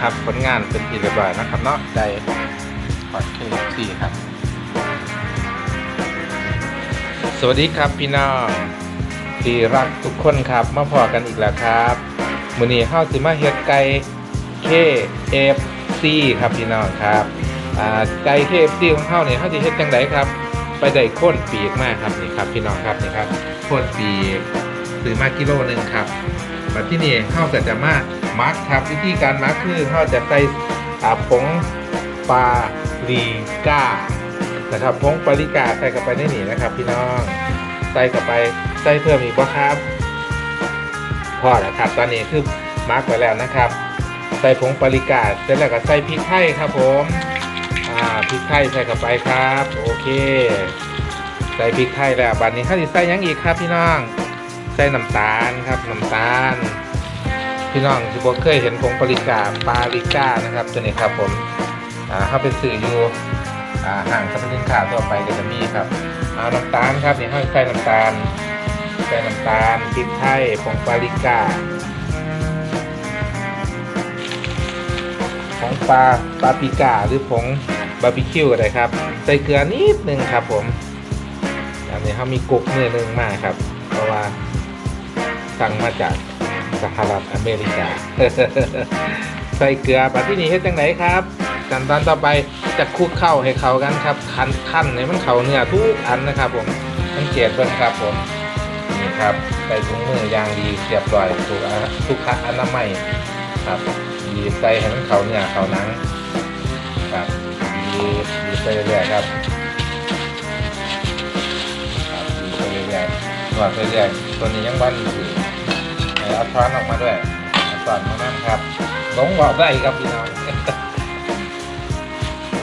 ครับ ผลงานเป็นที่เรียบร้อยนะครับเนาะใจพอดเคสี่ครับ สวัสดีครับพี่น้องที่รักทุกคนครับ มาพอกันอีกแล้วครับมื้อนี้เฮาสิมาเฮ็ดไก่ KFC ครับพี่น้องครับอ่าไก่ KFC ของเฮาเนี่ยเฮาสิเฮ็ดจังไดครับ ไปได้โค่นปีกมาครับนี่ครับพี่น้องครับนี่ครับโค่นปีกซื้อมากิโลหนึงครับมาที่นี่เฮาก็จะมา มักครับวิธีการมักคือเฮาจะใส่ผงปาลีก้านะครับพงปริกาใส่เข้าไปในนี่นะครับ พี่น้องใส่เข้าไปใส่เพิ่มอีกบ่ครับพอแล้วครับตอนนี้คือมาร์กไว้แล้วนะครับ ใส่ผงปริกาเสร็จแล้วก็ใส่พริกไทยครับผมอ่าพริกไทยใส่เข้าไปครับ โอเค ใส่พริกไทยแล้วบัดนี้ข้าวสิใส่ยังอีกครับ พี่น้องใส่น้ำตาลครับน้ำตาล พี่น้องที่บอกเคยเห็นผงปริกาปาริก้านะครับตัวนี้ครับผมอ่าเข้าไปสื่ออยู่อ่าห่างสรรพสินค้าทั่วไปก็จะมีครับเอาน้ำตาลครับนี่ห้ใส่น้ำตาลใส่น้ำตาลพริกไทยผงปาปริก้าผงปลาปาปิก้าหรือผงบาร์บีคิวอะไรครับ ใส่เกลือนิดนึงครับผมอันนี้เขามีกุกมือหนึงมากครับ เพราะว่าสั่งมาจาก สหรัฐอเมริกา ใส่เกลือปัจที่นี่เฮ็ดจังไหนครับขั้นตอนต่อไปจะคลุกเข้าให้เขากันครับคั้นขั้นให้มันเข้าเนื้อทุกอันนะครับ ผมสังเกตเบิ่งครับผมนี่ครับใส่ถุงมือยางดีเรียบร้อยถูกอะทุกขอนามัยครับดีใส่ให้มันเข้าเนื้อเข้าหนังครับดีดีไปเรื่อยๆครับครับดีไปเรื่อยๆนวดไปเรื่อยๆตัวนี้ยังบ้านอยู่ เอาช้อนออกมาด้วยเอาช้อนมานั่งครับหลงบอกได้ครับพี่น้อง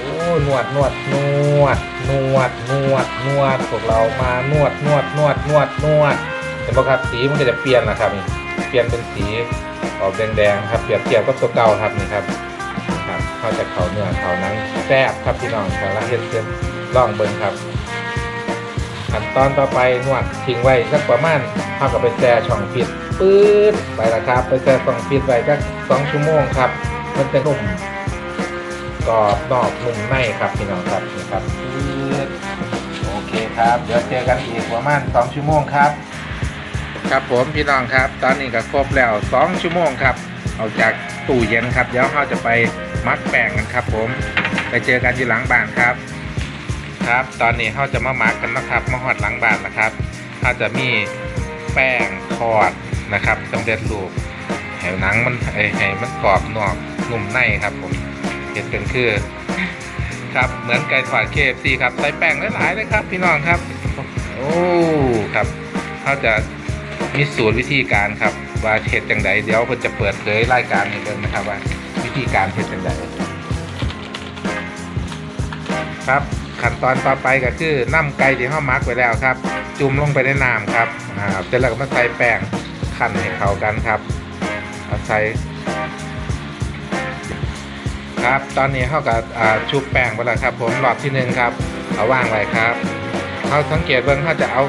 โอ้หนวดนวดนวดนวดนวดนวดพวกเรามานวดนวดนวดนวดนวดเห็นไหมครับสีมันก็จะเปลี่ยนนะครับนี่เปลี่ยนเป็นสีออกแดงๆครับเปรียบเทียบกับตัวเก่าครับนี่ครับนี่ครับเข้าจากเขาเนื้อเขานังแซ่บครับพี่น้องแต่ละเฮ็ดเส้นล่องเบิ่งครับขั้นตอนต่อไปนวดทิ้งไว้สักประมาณ เท่ากับไปแช่ช่องฟิตปื๊ดไปละครับ ไปแช่ช่องฟิตไว้สักสองชั่วโมงครับ มันจะนุ่มกรอบนอกนุ่มในครับพี่น้องครับนี่ครับปื๊ดโอเคครับ เดี๋ยวเจอกันอีกประมาณสองชั่วโมงครับ ครับผมพี่น้องครับ ตอนนี้ก็ครบแล้วสองชั่วโมงครับเอาจากตู้เย็นครับเดี๋ยวเราจะไปมัดแป้งกันครับ ผมไปเจอกันที่หลังบ้านครับ ครับ ตอนนี้เราจะมาหมักกันนะครับมาหอดหลังบ้านนะครับเราจะมี แป้งทอดนะครับสำเร็จรูปแหวหนังมันไอให้มันกรอบนอกนุ่มในครับผมเห็นเป็นคือ ครับเหมือนไก่ทอด KFC ครับใส่แป้งหลายๆเลยครับ พี่น้องครับ โอ้ครับเขาจะมีสูตรวิธีการครับ ว่าเห็ดจังใดเดี๋ยวเพิ่นจะเปิดเผยรายการให้เบิ่งนะครับว่า วิธีการเห็ดจังใดครับ ขั้นตอนต่อไปก็คือน้ำไก่ที่เฮามักไว้แล้วครับ จุ่มลงไปในน้ำครับอ่าเสร็จแล้วก็มาใส่แป้งคั่นให้เข้ากันครับเอาใส่ครับ ตอนนี้เฮาก็อ่าชุบแป้งไปแล้วครับ ผมรอบที่หนึ่งครับ เอาวางไว้ครับเขาสังเกตเบิ่งเขาจะเอา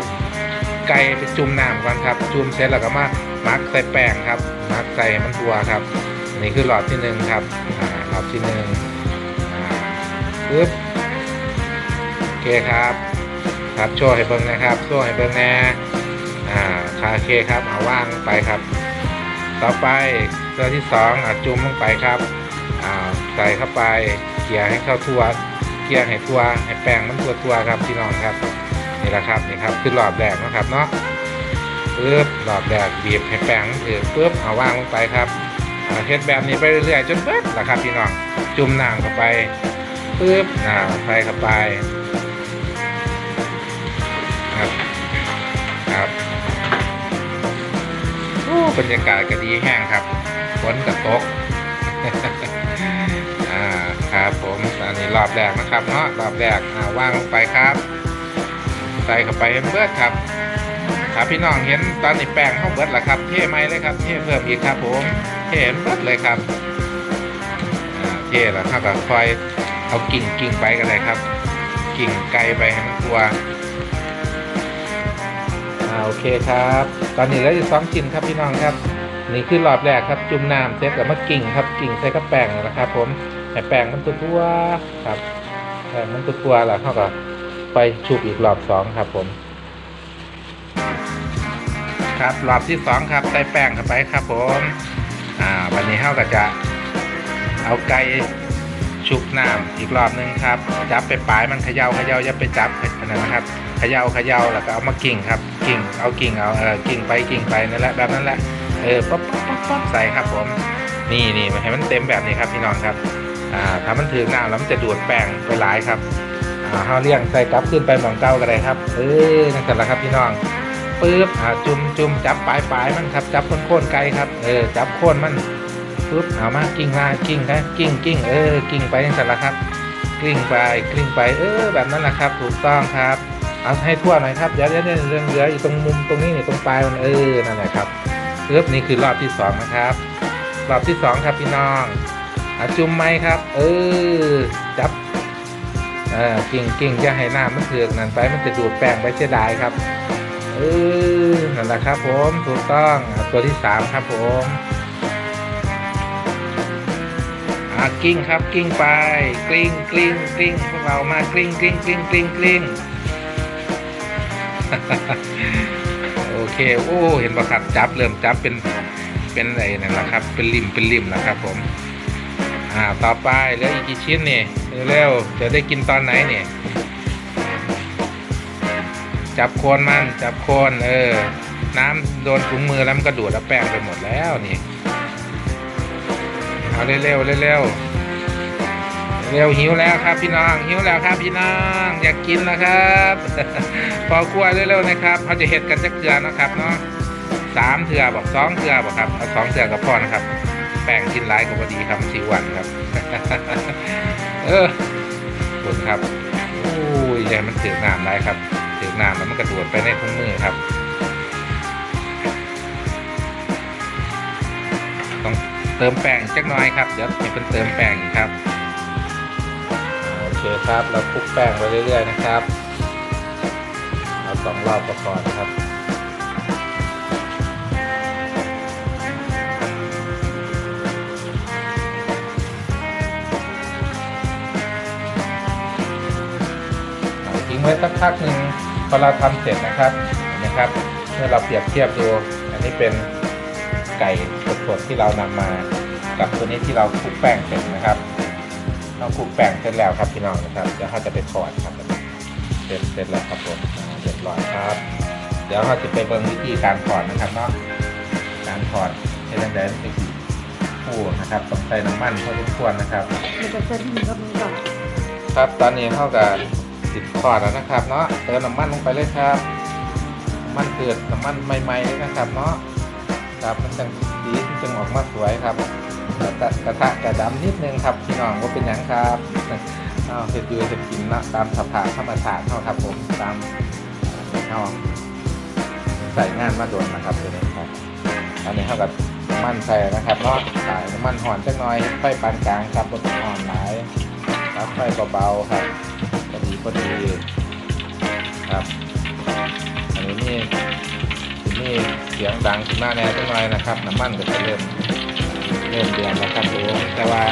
ไก่ไปจุ่มน้ำก่อนครับ จุ่มเสร็จแล้วก็มามักใส่แป้งครับมักใส่มันตัวครับนนี้คือรอบที่หนึ่งครับอ่ารอบที่หนึ่งปึ๊บ เคครับ ครับโชว์ให้เบิ้งนะครับโชว์ให้เบิ้งแน่อ่าคาเคครับเอาว่างไปครับ ต่อไปเสื้อที่สองอะจุ่มลงไปครับอ่าใส่เข้าไปเกลี่ยให้เข้าทั่วเกลี่ยให้ทั่วให้แป้งมันทั่วทั่วครับพี่น้องครับนี่แหละครับนี่ครับคือรอบแรกนะครับเนาะปึ๊บรอบแรกบีบให้แป้งถือปึ๊บเอาว่างลงไปครับอ่าเฮ็ดแบบนี้ไปเรื่อยๆจนเบิดละครับพี่น้องจุ่มน้ำเข้าไปปึ๊บอ่าใส่เข้าไป โอ้บรรยากาศก็ดีแห้งครับฝนก็ตกอ่าครับผมอันนี้รอบแรกนะครับเนาะรอบแรกอ่าว่างลงไปครับ ใส่เข้าไปให้เบิดครับครับพี่น้องเห็นตอนนี้แป้งเข้าเบิดแล้วครับเท่ไหมเลยครับเท่เพิ่มอีกครับผมเท่เบิดเลยครับเท่แล้วครับก็คอยเอากิ่งกิ่งไปกันเลยครับ กิ่งไกลไปให้มันตัว โอเคครับ ตอนนี้เหลืออยู่สองชิ้นครับพี่น้องครับ นี่คือรอบแรกครับจุ่มน้ำเสร็จแล้วมากิ่งครับกิ่งใส่กับแป้งนี่แหละครับ ผมให้แป้งมันตัวตัวๆครับแป้งมันตัวตัวๆแล้วเขาก็ไปชุบอีกรอบสองครับผม ครับรอบที่สองครับใส่แป้งเข้าไปครับผมอ่าวันนี้เขาก็จะเอาไก่ชุบน้ำอีกรอบหนึงครับ จับไปปลายมันเขย่าเขย่าอย่าไปจับอันนั้นนะครับเขย่าเขย่าแล้วก็เอามากิ่งครับ กิ่งเอากิ่งเอาเออกิ่งไปกิ่งไปนั่นแหละแบบนั้นแหละเออป๊อปป๊อปป๊อปใส่ครับผมนี่นี่มันให้มันเต็มแบบนี้ครับพี่น้องครับอ่าถ้ามันถือน้ำแล้วมันจะดูดแป้งไปหลายครับอ่าเขาเลี้ยงใส่กลับขึ้นไปหมองเก้าก็ได้ครับ เออนั่นแหละครับพี่น้องปึ๊บอ่าจุ่มจุ่มจับปลายปลายมันครับจับโคนโคนไก่ครับเออจับโคนมันปึ๊บเอามากิ่งมากิ่งนะกิ่งกิ่งเออกิ่งไปนั่นแหละครับกลิ้งไปกลิ้งไปเออแบบนั้นแหละครับ ถูกต้องครับ เอาให้ทั่วหน่อยครับเดี๋ยวเดี๋ยวเดี๋ยวเรื่องเหลืออยู่ตรงมุมตรงนี้เนี่ยตรงปลายมันเออนั่นแหละครับปึ๊บนี่คือรอบที่สองนะครับ รอบที่สองครับพี่น้องอาจุ่มไหมครับ เออจับเออกิ่งกิ่งจะให้หน้ำมันเถือกนั่นไปมันจะดูดแป้งไปเสียดายครับเออนั่นแหละครับ ผมถูกต้องตัวที่สามครับผมอ่ากิ้งครับกิ้งไปกลิ้งกลิ้งกลิ้งพวกเรามากลิ้งกลิ้งกลิ้งกลิ้งกลิ้ง โอเค โอ้ เห็นปะครับ จับเริ่มจับเป็น เป็นอะไรนั่นแหละครับ เป็นริม เป็นริมแล้วครับผม อ่า ต่อไปเหลืออีกกี่ชิ้นเนี่ยเร็วจะได้กินตอนไหนเนี่ย จับโคนมัน จับโคนเออ น้ำโดนถุงมือแล้วมันก็ดูดแล้วแป้งไปหมดแล้วนี่ เอาเร็วๆเร็วๆ เร็วหิวแล้วครับพี่น้องหิวแล้วครับพี่น้องอยากกินนะครับพอกลัวเร็วๆนะครับเขาจะเห็ดกันจักลือนะครับเนาะสามเถื่อบอกสองเถื่อบอกครับเอาสองเถื่อกับพ่อนะครับ แป้งกินไรก็พอดีครับสีวันครับ เออบคุณครับอุ้ยใหญ่มันเถือน้ำได้ครับเถือน้ำแล้วมันกระโดดไปในถุงมือครับ ต้องเติมแป้งจักหน่อยครับเดี๋ยวให้เป็นเติมแป้งครับ คครับ เราคลุกแป้งไปเรื่อย ๆ นะครับ เอาสองรอบก็พอนะครับทิ้งไว้สักพักหนึ่งพอเราทำเสร็จนะครับนะครับเมื่อเราเปรียบเทียบดู อันนี้เป็นไก่สดๆที่เรานำมา กับตัวนี้ที่เราคลุกแป้งเสร็จนะครับ เราคลุกแป้งเสร็จแล้วครับพี่น้องนะครับเดี๋ยวเราจะไปทอดครับเสร็จเสร็จแล้วครับผมอ่าเรียบร้อยครับ เดี๋ยวเราจะไปเบิ่งวิธีการทอดนะครับเนาะการทอดให้ดังๆเป็นผู้นะครับต้องใส่น้ำมันพอสมควรนะครับมันจะเส้นมันก็มีดอกครับตอนนี้เข้ากับติดทอดแล้วนะครับเนาะเติมน้ำมันลงไปเลยครับน้ำมันเกิดน้ำมันใหม่ๆเลยนะครับเนาะครับมันจังสีมันจึงออกมาสวยครับแต่ กระทะกระดำนิดนึงครับพี่น้องก็เป็นอย่างครับอ้าวเผ็ดอยู่จกินนะตามสภาพธรรมชาติเท่าครับผมตามเท่าใส่งานมาโดนนะครับตัวนี้ครับอันนี้เท่ากับมันใส่นะครับเนาะใส่น้ำมันหอนจักหน่อยไฟปานกลางครับบนอ่อนหลายครับไฟเบาๆครับพอดีพอดีครับอันนี้นี่นี่เสียงดังขึ้นมาแน่จังหน่อยนะครับน้ำมันก็จะเริ่ม เริ่มเดือดแล้วครับผมแต่ว่า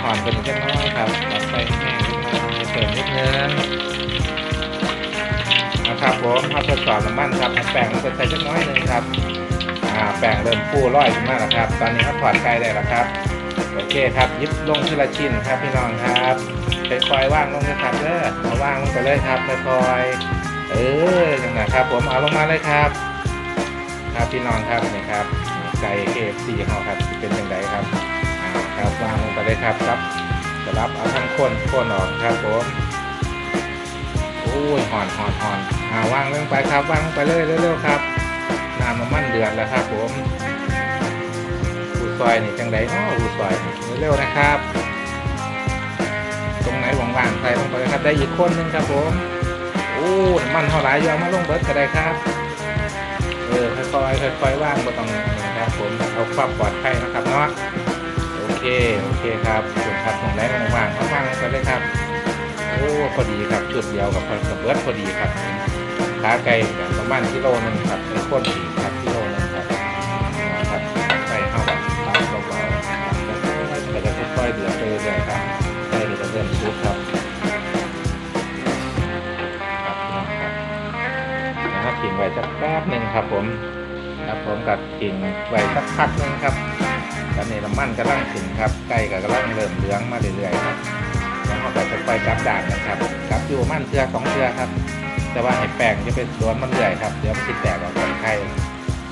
ถอนเป็นจังน้อยครับรับไฟแห้งนิดนึงเติมนิดนึงนะครับผมเอาทดสอบน้ำมันครับแป้งมันก็ใส่จังน้อยหนึงครับอ่าแป้งเริ่มฟูร่อยขึ้นมาแล้วครับ ตอนนี้เขาถอดไก่ได้แล้วครับโอเคครับยิบลงทีละชิ้นครับพี่น้องครับค่อยๆว่างลงเลยครับเด้อเอาว่างลงไปเลยครับค่อยๆเอออย่างนั้นครับ ผมเอาลงมาเลยครับ ครับพี่น้องครับนี่ครับ ไก่เคฟซีเขาครับสิเป็นยังไงครับครับวางลงไปเลยครับครับจะรับเอาทั้งคนคนออกครับผมโอ้ยหอนหอนหอนอ่าวางลงไปครับวางลงไปเลยเร็วๆครับน้ำน้ำมันเดือดแล้วครับผมผู้ซอยนี่จังไดเนาะผู้ซอยนี่เร็วๆนะครับ ตรงไหนว่างๆใส่ลงไปครับได้อีกคนนึงครับผมโอ้น้ำมันเท่าไหร่ยอมมาลงเบิร์ดก็ได้ครับ เออค่อยๆค่อยๆว่างก็ตรงนี้นะครับผมเอาความปลอดภัยนะครับเนาะโอเคโอเคครับส่วนครับของแรว่างๆว่างๆไปเลยครับโอ้พอดีครับจุดเดียวกับกับเบิร์ดพอดีครับขาไก่ประมาณกิโลนึงครับเป็นข้นดีครับกิโลนึงครับครับไปเข้ากับตามเบาๆแต่ค่อยๆเดือด รักแปบนึงครับ ผมครับผมกับกิ่งไว้สักพักนึงครับตอนนี้น้ำมันกำลังถึงครับไก่ก็กำลังเริ่มเหลืองมาเรื่อยๆครับแล้วเราก็จะไปกลับด่างนกันครับกลับอยู่มันเทือสองเทือครับ แต่ว่าให้แป้งจะเป็นโดนมันเรื่อยครับเดี๋ยวมันติดแตกออกจากไข่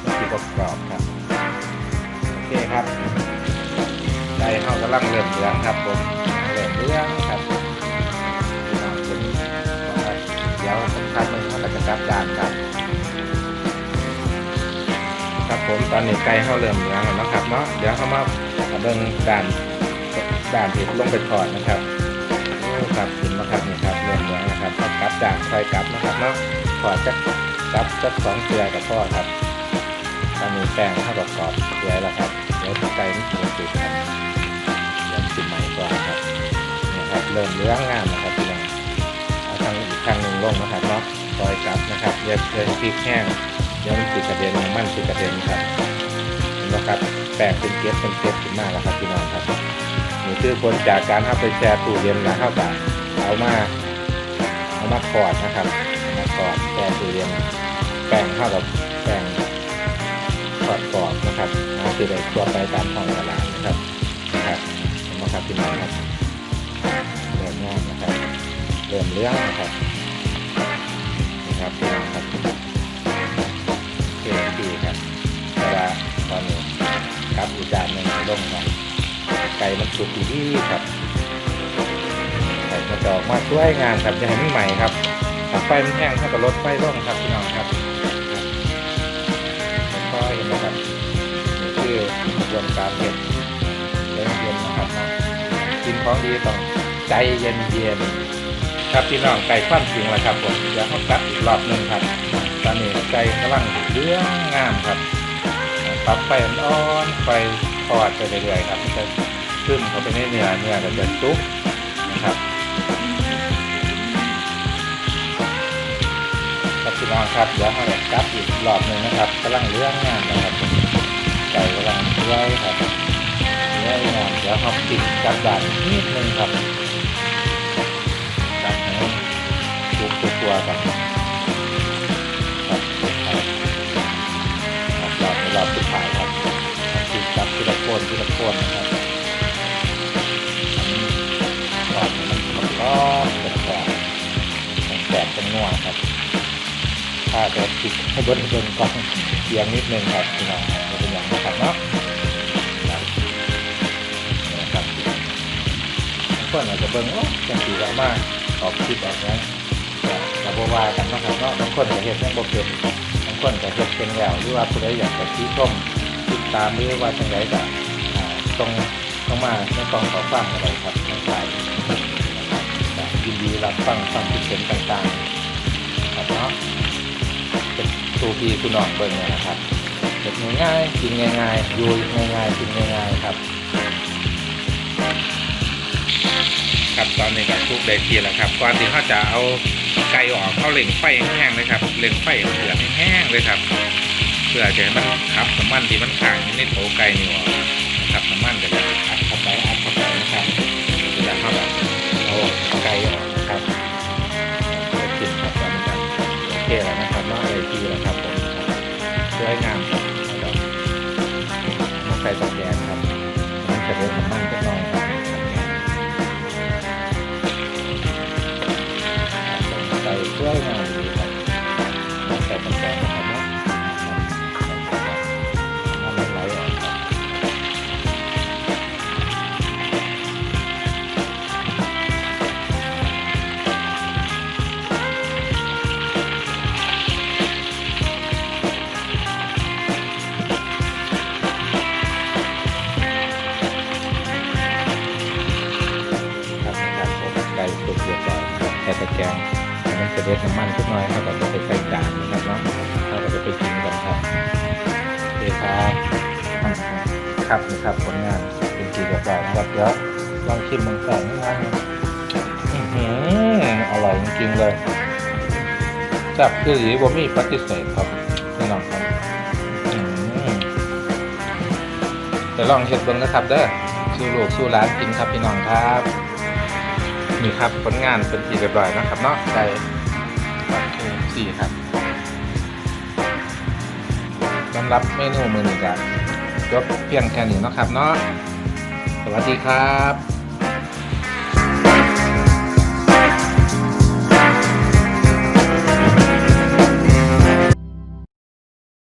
มันติดกรอบครับโอเคครับไก่เขากำลังเริ่มเหลืองครับผมเริ่มเหลืองครับนองเห็นเดี๋ยวสักพักหนึงเขาก็จะกลับด่านครับ อนนี้ไก่เขาเริ่มเหลืองแล้วนะครับเนาะเดี๋ยวเข้ามาเบิ่งด่านด่านที่ลงไปถอดนะครับครับเห็นไหมครับนี่ครับเริ่มเหลืองนะครับก็กลับด่านคอยกลับนะครับเนาะถอดจักกลับจักสองเกลือกับพ่อครับตอนนี้แป้งเข้ากับกรอบเกลือแล้วครับเดี๋ยวไก่นี่ถูกจุดครับเดี๋ยวชิมใหม่ก่อนครับนี่ครับเริ่มเหลืองงามนะครับพี่น้องเอาทางอีกทางหนึ่งลงนะครับเนาะคอยกลับนะครับเดี๋ยวเดี๋ยวพริกแห้ง ดี๋ยวมันติดกระเด็นมันติดกระเด็นครับเห็นไหมครับแปลกเป็นเกล็ดเป็นเกล็ดขึ้นมาแล้วครับพี่น้องครับนี่คือผลจากการเอาไปแช่ตู้เย็นแล้วเข้ากับเอามาเอามาขอดนะครับเอามาขอดแช่ตู้เย็นแป้งเข้ากับแป้งขอดกรอบนะครับเอาคือได้ตัวไปตามท้องตลาดนะครับนะครับเห็นไหมครับพี่น้องครับเริ่มงามนะครับเริ่มเลี้ยงนะครับนะครับพี่น้องครับ ปีครับแต่ว่าตอนนี้ครับอีกจานหนึ่งลงมาไก่มันสุกดีครับไก่มันจะออกมาสวยงามครับจะให้มันใหม่ครับถ้าไฟมันแห้งถ้ากับลดไฟลงครับพี่น้องครับครับก็เห็นไหมครับนี่คือรวนการเก็บเย็นเย็นๆนะครับกินของดีต้องใจเย็นเย็นๆครับพี่น้องไก่คว่ำจริงแล้วครับผมเดี๋ยวเขากลับอีกรอบหนึ่งครับ อนนี้ไก่กำลังเรื่องงามครับปรับไฟอ่อนไฟทอดไปเรื่อยๆครับมันจะขึ้นเข้าไปในเนื้อเนื้อก็จะซุกนะครับครับพี่น้องครับเดี๋ยวเราจะกลับอีกรอบหนึ่งนะครับกำลังเรื่องงามนะครับไก่กำลังเรื่อยครับเรื่อยงามเดี๋ยวเราปิดกลับด่านนิดนึงครับกลับให้ซุกตัวๆครับ คนทีละคนนะครับรอบนี้มันรอบเป็แสบเป็นแสบเป็นนัวครับ ถ้าจะติดให้บนบนกล้องเอียงนิดนึงครับพี่น้องเป็นอย่างนะครับเนาะครับนี่นะครับคนอาจจะเบิ่งว่าจังสีเรามากออกคลิปออกนั้นแต่เราบว่ากันนะครับเนาะบางคนก็เห็นยังบ่เป็นบางคนก็เฮ็ดเป็นแล้วหรือว่าผู้ใดอยากจะชี้ชม ตามหรือว่าจังไดก็อ่าตรงเข้ามาในกองขอฟังอะไรครับทางสายนะครับยินดีรับฟังความคิดเห็นต่างๆครับเนาะเป็นตูพีคุณน้องเบิ่งเนี่ยนะครับเฮ็ดง่ายๆกินง่ายๆอยู่ง่ายๆกินง่ายๆครับครับตอนนี้ก็ทุกได้ทีแล้วครับก่อนที่เขาจะเอาไก่ออกเขาเล่งไฟแห้งเลยครับเล่งไฟให้เดือดแห้งเลยครับ เพื่อจะให้มันขับน้ำมันที่มันขังในโถไก่นี่ออกนะครับน้ำมันก็จะอัดเข้าไปอัดเข้าไปนะครับเวลาเขาแบบเอาไก่ออกนะครับเพื่อกินครับตอนนี้ครับโอเคแล้วนะครับเนาะได้ทีแล้วครับผมสวยงามครับแล้วก็มาใส่ตะแกรงครับมันจะเริ่มน้ำมันจะน้อยครับ แกงให้มันจะเด็ดน้ำมันสักหน่อยครับเราจะไปใส่จานนะครับเนาะเราก็จะไปกินกันครับโอเคครับครับนี่ครับผลงานเป็นทีเรียบร้อยนะครับเดี๋ยวลองชิมมันก่อนนะอื้อหืออร่อยจริงๆเลยแซ่บคือหรือว่ามีปฏิเสธครับแน่นอนครับอื้อหือเดี๋ยวลองเห็ดบิ้งนะครับเด้อสู้ลูกสู้หลานกินครับพี่น้องครับ นี่ครับผลงานเป็นทีเรียบร้อยนะครับเนาะได้ปัดทูสี่ครับสำหรับเมนูมือนี้ก็จบเพียงแค่นี้นะครับเนาะสวัสดีครับ